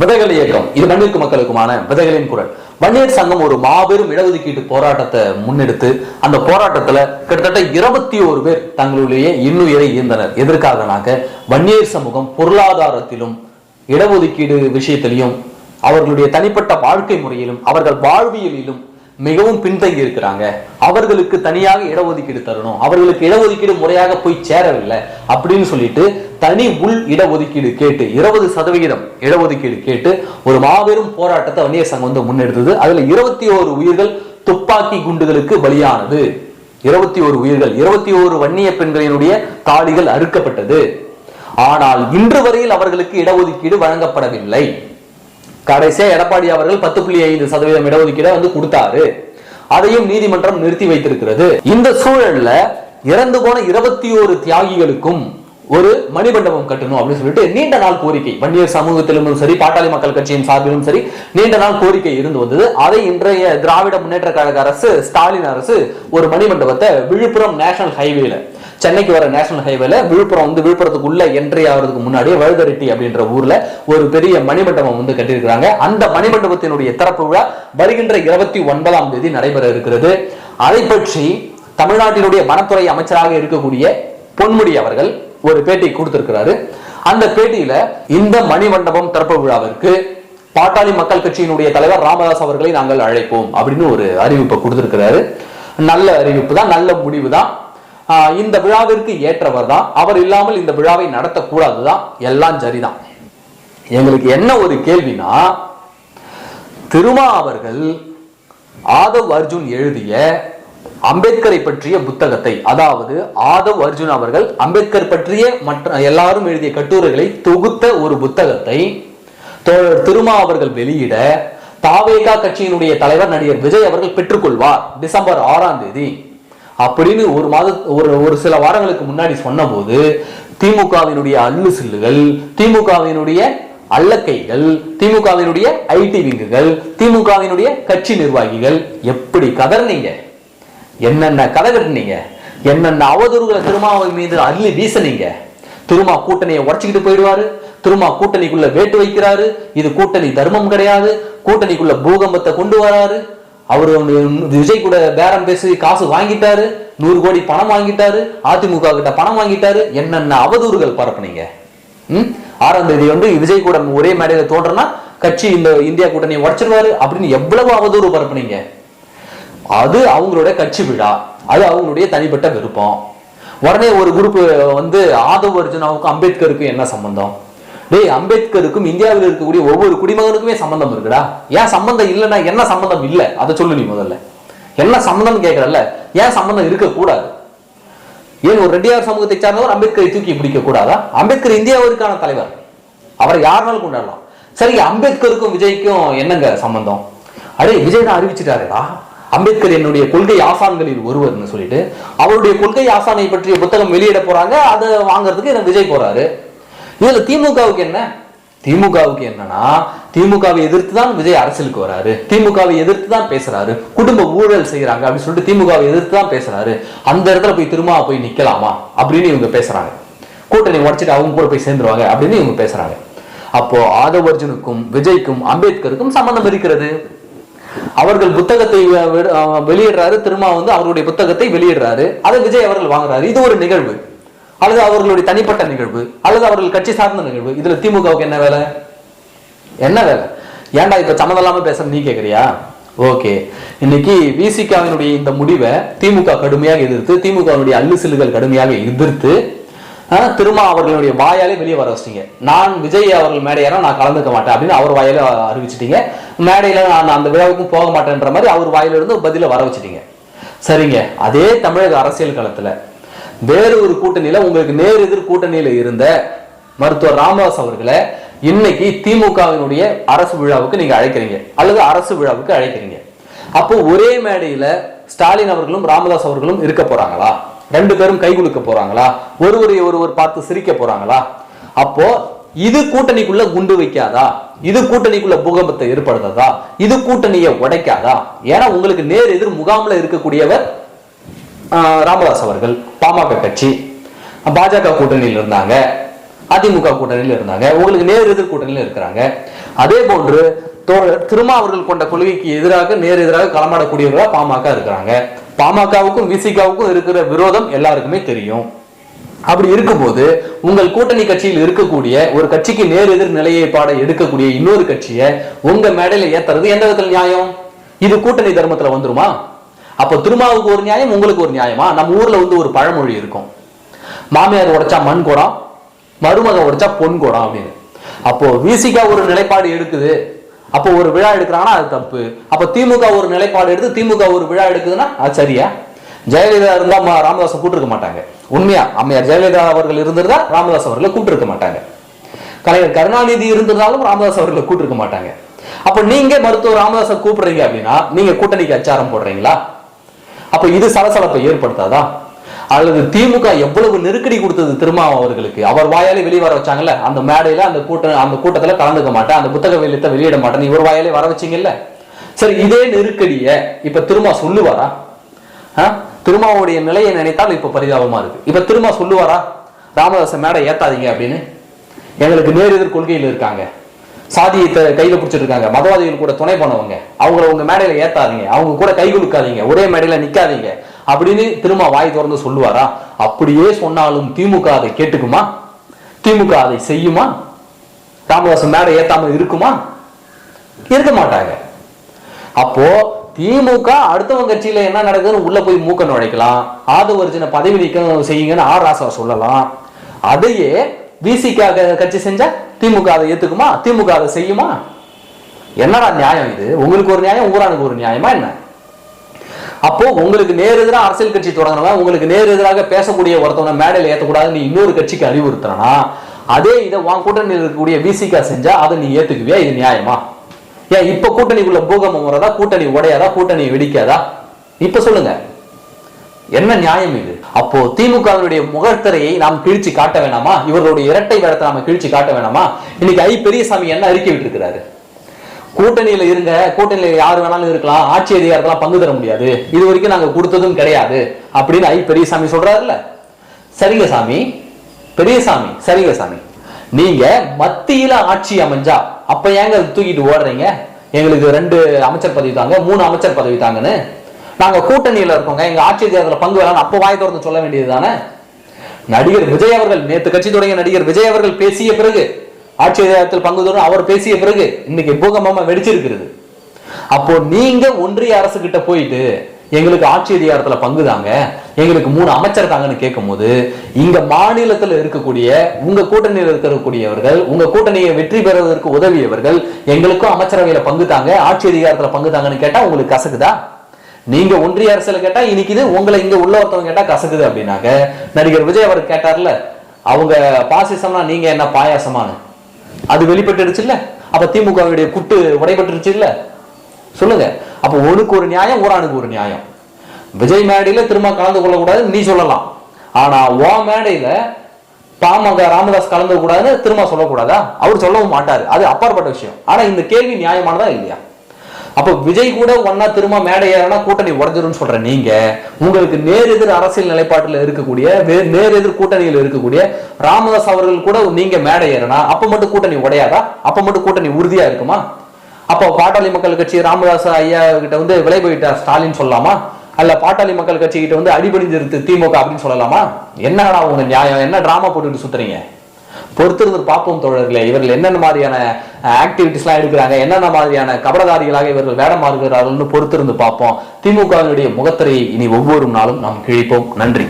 விதைகள் இயக்கம். இது மண்ணிற்கு மக்களுக்குமான விதைகளின் குரல். வன்னியர் சங்கம் ஒரு மாபெரும் இடஒதுக்கீட்டு போராட்டத்தை முன்னெடுத்து அந்த போராட்டத்துல கிட்டத்தட்ட இருபத்தி ஒரு பேர் தங்களுடைய இன்னுயிரை ஈந்தனர் எதற்காகனாக்க வன்னியர் சமூகம் பொருளாதாரத்திலும் இடஒதுக்கீடு விஷயத்திலையும் அவர்களுடைய தனிப்பட்ட வாழ்க்கை முறையிலும் அவர்கள் வாழ்வியலிலும் மிகவும் பின்தங்கி இருக்கிறாங்க. அவர்களுக்கு தனியாக இடஒதுக்கீடு தரணும். அவர்களுக்கு இடஒதுக்கீடு முறையாக போய் சேரவில்லை அப்படின்னு சொல்லிட்டு தனி உள் இடஒதுக்கீடு கேட்டு இருபது சதவிகிதம் இடஒதுக்கீடு கேட்டு ஒரு மாபெரும் போராட்டத்தை வன்னியர் சங்கம் வந்து முன்னெடுத்தது. அதுல இருபத்தி ஓரு உயிர்கள் துப்பாக்கி குண்டுகளுக்கு பலியானது. இருபத்தி ஓரு உயிர்கள் இருபத்தி ஓரு வன்னிய பெண்களினுடைய தாலிகள் அறுக்கப்பட்டது. ஆனால் இன்று வரையில் அவர்களுக்கு இடஒதுக்கீடு வழங்கப்படவில்லை. கடைசியா எடப்பாடி அவர்கள் பத்து புள்ளி ஐந்து சதவீதம் இடஒதுக்கீடை வந்து கொடுத்தாரு. அதையும் நீதிமன்றம் நிறுத்தி வைத்திருக்கிறது. இந்த சூழல்ல இறந்து போன இருபத்தி ஒரு தியாகிகளுக்கும் ஒரு மணிமண்டபம் கட்டணும் அப்படின்னு சொல்லிட்டு நீண்ட நாள் கோரிக்கை. வன்னியர் சமூகத்திலும் சரி பாட்டாளி மக்கள் கட்சியின் சார்பிலும் சரி நீண்ட நாள் கோரிக்கை இருந்து வந்தது. அதை இன்றைய திராவிட முன்னேற்ற கழக அரசு ஸ்டாலின் அரசு ஒரு மணிமண்டபத்தை விழுப்புரம் நேஷனல் ஹைவேல சென்னைக்கு வர நேஷனல் ஹைவேல விழுப்புரம் வந்து விழுப்புரத்துக்குள்ள என்ட்ரி ஆகிறதுக்கு முன்னாடி வழுதரெட்டி அப்படின்ற ஊர்ல ஒரு பெரிய மணிமண்டபம் வந்து கட்டியிருக்கிறாங்க. அந்த மணிமண்டபத்தினுடைய திறப்பு விழா வருகின்ற இருபத்தி ஒன்பதாம் தேதி நடைபெற இருக்கிறது. அதை பற்றி தமிழ்நாட்டினுடைய வனத்துறை அமைச்சராக இருக்கக்கூடிய பொன்முடி அவர்கள் ஒரு பேட்டி கொடுத்திருக்கிறாரு. அந்த பேட்டியில இந்த மணிமண்டபம் திறப்பு விழாவிற்கு பாட்டாளி மக்கள் கட்சியினுடைய தலைவர் ராமதாஸ் அவர்களை நாங்கள் அழைப்போம் அப்படின்னு ஒரு அறிவிப்பை கொடுத்திருக்கிறாரு. நல்ல அறிவிப்பு தான் நல்ல முடிவு தான். இந்த விழாவிற்கு ஏற்றவர் தான். அவர் இல்லாமல் இந்த விழாவை நடத்தக்கூடாது தான் எல்லாம் சரிதான். எங்களுக்கு என்ன ஒரு கேள்வினா திருமா அவர்கள் ஆதவ் அர்ஜுன் எழுதிய அம்பேத்கரை பற்றிய புத்தகத்தை அதாவது ஆதவ் அர்ஜுன் அவர்கள் அம்பேத்கர் பற்றிய மற்ற எல்லாரும் எழுதிய கட்டுரைகளை தொகுத்த ஒரு புத்தகத்தை தோழர் திருமா அவர்கள் வெளியிட தாவேகா கட்சியினுடைய தலைவர் நடிகர் விஜய் அவர்கள் பெற்றுக்கொள்வார் டிசம்பர் ஆறாம் தேதி. அப்படின்னு ஒரு மாத ஒரு ஒரு சில வாரங்களுக்கு முன்னாடி சொன்னபோது திமுகவினுடைய அல்லு சில்லுகள் திமுகவினுடைய அல்லக்கைகள் திமுகவினுடைய ஐடி விங்குகள் திமுகவினுடைய கட்சி நிர்வாகிகள் எப்படி கதறினீங்க? என்னென்ன கதை கட்டினீங்க என்னென்ன அவதூறுகளை திருமாவை மீது அள்ளி வீசினீங்க? திருமா கூட்டணியை உடச்சிக்கிட்டு போயிடுவாரு. திருமா கூட்டணிக்குள்ள வேட்டு வைக்கிறாரு. இது கூட்டணி தர்மம் கிடையாது. கூட்டணிக்குள்ள பூகம்பத்தை கொண்டு வராரு. அவர் வந்து விஜய் கூட பேரம் பேசி காசு வாங்கிட்டாரு நூறு கோடி பணம் வாங்கிட்டாரு அதிமுக கிட்ட பணம் வாங்கிட்டாரு. என்னென்ன அவதூறுகள் பரப்புனீங்க ம்? ஆறாம் தேதி வந்து விஜய் கூட ஒரே மேடையில தோன்றனா கட்சி இந்த இந்தியா கூட்டணி உடச்சிருவாரு அப்படின்னு எவ்வளவு அவதூறு பரப்புனீங்க அது அவங்களோட கட்சி விழா. அது அவங்களுடைய தனிப்பட்ட விருப்பம். உடனே ஒரு குரூப் வந்து ஆதவ் அர்ஜுனாவுக்கும் அம்பேத்கருக்கும் என்ன சம்பந்தம்? டேய் அம்பேத்கருக்கும் இந்தியாவில் இருக்கக்கூடிய ஒவ்வொரு குடிமகனுக்குமே சம்பந்தம் இருக்குடா. ஏன் சம்பந்தம் இல்லைன்னா என்ன சம்பந்தம் இல்லை? அதை சொல்லு நீ முதல்ல. என்ன சம்பந்தம் கேட்கறல்ல ஏன் சம்பந்தம் இருக்கக்கூடாது? ஏன் ஒரு ரெட்டியார் சமூகத்தை சார்ந்தவர் அம்பேத்கரை தூக்கி பிடிக்க கூடாதா அம்பேத்கர் இந்தியாவிற்கான தலைவர். அவரை யாருனாலும் கொண்டாடலாம். சரி அம்பேத்கருக்கும் விஜய்க்கும் என்னங்க சம்பந்தம்? அடே விஜய் தான் அறிவிச்சிட்டாருடா. அம்பேத்கர் என்னுடைய கொள்கை ஆசான்களில் ஒருவர்னு சொல்லிட்டு அவருடைய கொள்கை ஆசானை பற்றிய புத்தகம் வெளியிட போறாங்க அதை வாங்குறதுக்கு விஜய் போறாரு? இதுல திமுகவுக்கு என்ன? திமுகவுக்கு என்னன்னா திமுகவை எதிர்த்து தான் விஜய் அரசியலுக்கு வராரு. திமுகவை எதிர்த்து தான் பேசுறாரு. குடும்ப ஊழல் செய்யறாங்க அப்படின்னு சொல்லிட்டு திமுகவை எதிர்த்து தான் பேசுறாரு. அந்த இடத்துல போய் திரும்ப போய் நிக்கலாமா? அப்படின்னு இவங்க பேசுறாங்க. கூட்டணி உடைச்சிட்டு அவங்க கூட போய் சேர்ந்துருவாங்க அப்படின்னு இவங்க பேசுறாங்க. அப்போ ஆதவ் அர்ஜுனுக்கும் விஜய்க்கும் அம்பேத்கருக்கும் சம்பந்தம் இருக்கிறது. அவர்கள் புத்தகத்தை வெளியிடுறாரு. திரும்ப வந்து அவருடைய புத்தகத்தை வெளியிடுறாரு. அதை விஜய் அவர்கள் வாங்குறாரு. இது ஒரு நிகழ்வு. அல்லது அவர்களுடைய தனிப்பட்ட நிகழ்வு அல்லது அவர்கள் கட்சி சார்ந்த நிகழ்வு இதுல திமுகவுக்கு என்ன வேலை? என்ன வேலை? ஏன்டா இப்ப சம்மந்தம் இல்லாம பேச நீ கேக்குறியா? ஓகே. இன்னைக்கு விசிகாவினுடைய இந்த முடிவை திமுக கடுமையாக எதிர்த்து திமுகவினுடைய அல்லுசில்கள் கடுமையாக எதிர்த்து திரும்ப திருமா அவர்களுடைய வாயாலே வெளியே வர வச்சிட்டீங்க. நான் விஜய் அவர்கள் மேடையெல்லாம் நான் கலந்துக்க மாட்டேன் அப்படின்னு அவர் வாயால அறிவிச்சிட்டீங்க. மேடையில நான் அந்த விழாவுக்கும் போக மாட்டேன்ற மாதிரி அவர் வாயிலிருந்து பதில வர வச்சிட்டீங்க. சரிங்க. அதே தமிழக அரசியல் களத்துல வேறு ஒரு கூட்டணியில உங்களுக்கு நேர் எதிர் கூட்டணியில இருந்த மருத்துவர் ராமதாஸ் அவர்களை இன்னைக்கு திமுகவினுடைய அரசு விழாவுக்கு நீங்க அழைக்கிறீங்க. அல்லது அரசு விழாவுக்கு அழைக்கிறீங்க. அப்போ ஒரே மேடையில ஸ்டாலின் அவர்களும் ராமதாஸ் அவர்களும் இருக்க போறாங்களா? ரெண்டு பேரும் கைகுலுக்க போறாங்களா? ஒருவரை ஒருவர் பார்த்து சிரிக்க போறாங்களா? அப்போ இது கூட்டணிக்குள்ள குண்டு வைக்காதா? இது கூட்டணிக்குள்ள பூகம்பத்தை ஏற்படுத்தாதா? இது கூட்டணியை உடைக்காதா? ஏன்னா உங்களுக்கு நேர் எதிர் முகாமில் இருக்கக்கூடியவர் ராமதாஸ் அவர்கள் பாமக கட்சி பாஜக கூட்டணியில் இருந்தாங்க அதிமுக கூட்டணியில் இருந்தாங்க உங்களுக்கு நேர் எதிர் கூட்டணியில் இருக்கிறாங்க. அதே போன்று தோழர் திருமா அவர்கள் கொண்ட கொள்கைக்கு எதிராக நேர் எதிராக களமாடக்கூடியவர்களா பாமக இருக்கிறாங்க. பாமகவுக்கும் விசிகாவுக்கும் இருக்கிற விரோதம் எல்லாருக்குமே தெரியும். அப்படி இருக்கும்போது உங்கள் கூட்டணி கட்சியில் இருக்கக்கூடிய ஒரு கட்சிக்கு நேர் எதிர் நிலையை பாட எடுக்கக்கூடிய இன்னொரு கட்சியை உங்க மேடையில ஏத்துறது எந்த விதத்தில் நியாயம்? இது கூட்டணி தர்மத்துல வந்துருமா? அப்போ திருமாவுக்கு ஒரு நியாயம் உங்களுக்கு ஒரு நியாயமா? நம்ம ஊர்ல வந்து ஒரு பழமொழி இருக்கும். மாமியார் உடைச்சா மண் குடம் மருமக உடைச்சா பொன் குடம் அப்படின்னு. அப்போ விசிகா ஒரு நிலைப்பாடு எடுக்குது. அப்போ ஒரு விழா எடுக்கிறாங்கன்னா அது தப்பு. அப்போ திமுக ஒரு நிலைப்பாடு எடுத்து திமுக ஒரு விழா எடுக்குதுன்னா அது சரியா? ஜெயலலிதா இருந்தா ம- ராமதாஸை கூட்டிருக்க மாட்டாங்க. உண்மையா? அம்மையார் ஜெயலலிதா அவர்கள் இருந்திருந்தா ராமதாஸ் அவர்களை கூட்டிருக்க மாட்டாங்க. கலைஞர் கருணாநிதி இருந்திருந்தாலும் ராமதாஸ் அவர்களை கூட்டிருக்க மாட்டாங்க. அப்ப நீங்க மருத்துவர் ராமதாஸை கூப்பிடுறீங்க அப்படின்னா நீங்க கூட்டணிக்கு அச்சாரம் போடுறீங்களா? அப்ப இது சலசலப்பை ஏற்படுத்தாதா? அல்லது திமுக எவ்வளவு நெருக்கடி கொடுத்தது திருமாவ அவர்களுக்கு? அவர் வாயாலே வெளியே வர வச்சாங்கல்ல அந்த மேடையில அந்த கூட்ட அந்த கூட்டத்துல கலந்துக்க மாட்டேன் அந்த புத்தக வெளியத்தை வெளியிட மாட்டேன் இவர் வாயாலே வர வச்சிங்கல்ல? சரி இதே நெருக்கடிய இப்ப திருமா சொல்லுவாரா? ஆ? திருமாவுடைய நிலையை நினைத்தால் இப்ப பரிதாபமா இருக்கு. இப்ப திருமா சொல்லுவாரா? ராமதாச மேடை ஏத்தாதீங்க அப்படின்னு. எங்களுக்கு நேர் எதிர் கொள்கையில் இருக்காங்க. சாதியை த- கையில பிடிச்சிருக்காங்க மதவாதிகள் கூட துணை போனவங்க. அவங்கள உங்க மேடையில ஏத்தாதீங்க. அவங்க கூட கை குலுக்காதீங்க. ஒரே மேடையில நிக்காதீங்க. அப்படின்னு திரும்ப வாய் திறந்து சொல்லுவாரா? அப்படியே சொன்னாலும் திமுக அதை கேட்டுக்குமா? திமுக அதை செய்யுமா? ராமதாசன் மேடை ஏத்தாம இருக்குமா? இருக்க மாட்டாங்க. அப்போ திமுக அடுத்தவங்க கட்சியில என்ன நடக்குதுன்னு உள்ள போய் மூக்க நுழைக்கலாம். ஆதவர்ஜன பதவி நீக்கம் செய்யுங்கன்னு ஆர் ராசா சொல்லலாம். அதையே விசிக கட்சி செஞ்சா திமுக அதை ஏத்துக்குமா? திமுக அதை செய்யுமா? என்னடா நியாயம் இது? உங்களுக்கு ஒரு நியாயம் ஊரானுக்கு ஒரு நியாயமா என்ன? அப்போ உங்களுக்கு நேர் எதிராக அரசியல் கட்சி தொடங்கினவன் உங்களுக்கு நேர் எதிராக பேசக்கூடிய ஒருத்தவனை மேடையில் ஏற்றக்கூடாதுன்னு நீ இன்னொரு கட்சிக்கு அறிவுறுத்துறனா? அதே இதை உன் கூட்டணியில் இருக்கக்கூடிய விசிகா செஞ்சா அதை நீ ஏத்துக்குவியா? இது நியாயமா? ஏன் இப்ப கூட்டணிக்குள்ள பூகம்பம் வரதா கூட்டணி உடையாதா? கூட்டணி வெடிக்காதா? இப்ப சொல்லுங்க. என்ன நியாயம் இது? அப்போ திமுகவினுடைய முகத்திரையை நாம் கிழிச்சு காட்ட வேணாமா? இவர்களுடைய இரட்டை வேடத்தை நாம கிழிச்சு காட்ட வேணாமா? இன்னைக்கு ஐ பெரியசாமி என்ன அறிக்கை விட்டுருக்கிறாரு? கூட்டணியில இருங்க கூட்டணியில யார் வேணாலும் இருக்கலாம் ஆட்சி அதிகாரத்தெல்லாம் பங்கு தர முடியாது. இது வரைக்கும் நாங்க கொடுத்ததும் கிடையாது அப்படின்னு ஐ பெரியசாமி சொல்றாருல்ல. சரிங்க சாமி. பெரியசாமி சரிங்க சாமி. நீங்க மத்தியில ஆட்சி அமைஞ்சா அப்ப ஏங்க அதை தூக்கிட்டு ஓடுறீங்க? எங்களுக்கு ரெண்டு அமைச்சர் பதவி தாங்க மூணு அமைச்சர் பதவி தாங்கன்னு. நாங்க கூட்டணியில இருக்கோங்க. எங்க ஆட்சி அதிகாரத்துல பங்கு வேணாம் அப்போ வாய் திறந்து சொல்ல வேண்டியது தானே? நடிகர் விஜய் அவர்கள் நேற்று கட்சி தொடங்கிய நடிகர் விஜய் அவர்கள் பேசிய பிறகு ஆட்சி அதிகாரத்தில் பங்கு தரும் அவர் பேசிய பிறகு இன்னைக்கு பூகம்பமா வெடிச்சிருக்கிறது. அப்போ நீங்க ஒன்றிய அரசு கிட்ட போயிட்டு எங்களுக்கு ஆட்சி அதிகாரத்துல பங்கு தாங்க. எங்களுக்கு மூணு அமைச்சர் தாங்கன்னு கேட்கும்போது இங்க மாநிலத்துல இருக்கக்கூடிய உங்க கூட்டணியில் இருக்கக்கூடியவர்கள் உங்க கூட்டணியை வெற்றி பெறுவதற்கு உதவியவர்கள் எங்களுக்கும் அமைச்சரவையில பங்கு தாங்க ஆட்சி அதிகாரத்துல பங்கு தாங்கன்னு கேட்டா உங்களுக்கு கசக்குதா? நீங்க ஒன்றிய அரசியல் கேட்டா இனிக்குது உங்களை இங்க உள்ள ஒருத்தவங்க கேட்டா கசக்குது அப்படின்னாக்க நடிகர் விஜய் அவர் கேட்டார்ல அவங்க பாசிசம்னா நீங்க என்ன பாயாசமானு. அது வெளிப்பட்டுடுச்சு இல்ல அப்ப திமுகவுடைய குட்டு உடைபட்டுருச்சு இல்ல சொல்லுங்க. அப்ப ஒனுக்கு ஒரு நியாயம் ஊரானுக்கு ஒரு நியாயம். விஜய் மேடையில திரும்ப கலந்து கொள்ளக்கூடாது நீ சொல்லலாம். ஆனா ஓ மேடையில பாமக ராமதாஸ் கலந்து கூடாதுன்னு திரும்ப சொல்லக்கூடாதா? அவர் சொல்லவும் மாட்டாரு. அது அப்பாற்பட்ட விஷயம். ஆனா இந்த கேள்வி நியாயமானதா இல்லையா? அப்போ விஜய் கூட ஒன்னா திரும்ப மேடை ஏறினா கூட்டணி உடஞ்சிரும்னு சொல்ற நீங்க உங்களுக்கு நேர் எதிர் அரசியல் நிலைப்பாட்டில் இருக்கக்கூடிய வே- நேர் எதிர் கூட்டணியில் இருக்கக்கூடிய ராமதாஸ் அவர்கள் கூட நீங்க மேடை ஏறினா அப்ப மட்டும் கூட்டணி உடையாதா? அப்ப மட்டும் கூட்டணி உறுதியா இருக்குமா? அப்போ பாட்டாளி மக்கள் கட்சி ராமதாஸ் ஐயா கிட்ட வந்து விலை போயிட்டார் ஸ்டாலின் சொல்லலாமா? அல்ல பாட்டாளி மக்கள் கட்சி கிட்ட வந்து அடிபணிஞ்சிருத்து திமுக அப்படின்னு சொல்லலாமா? என்னடா உங்க நியாயம்? என்ன டிராமா போட்டுட்டு சுத்துறீங்க? பொறுத்திருந்து பார்ப்போம் தோழர்களே. இவர்கள் என்னென்ன மாதிரியான ஆக்டிவிட்டிஸ்லாம் எடுக்கிறாங்க? என்னென்ன மாதிரியான கபடதாரிகளாக இவர்கள் வேடம் மாறுகிறார்கள்னு பொறுத்திருந்து பார்ப்போம். திமுகவினுடைய முகத்திரையை இனி ஒவ்வொரு நாளும் நாம் கிழிப்போம். நன்றி.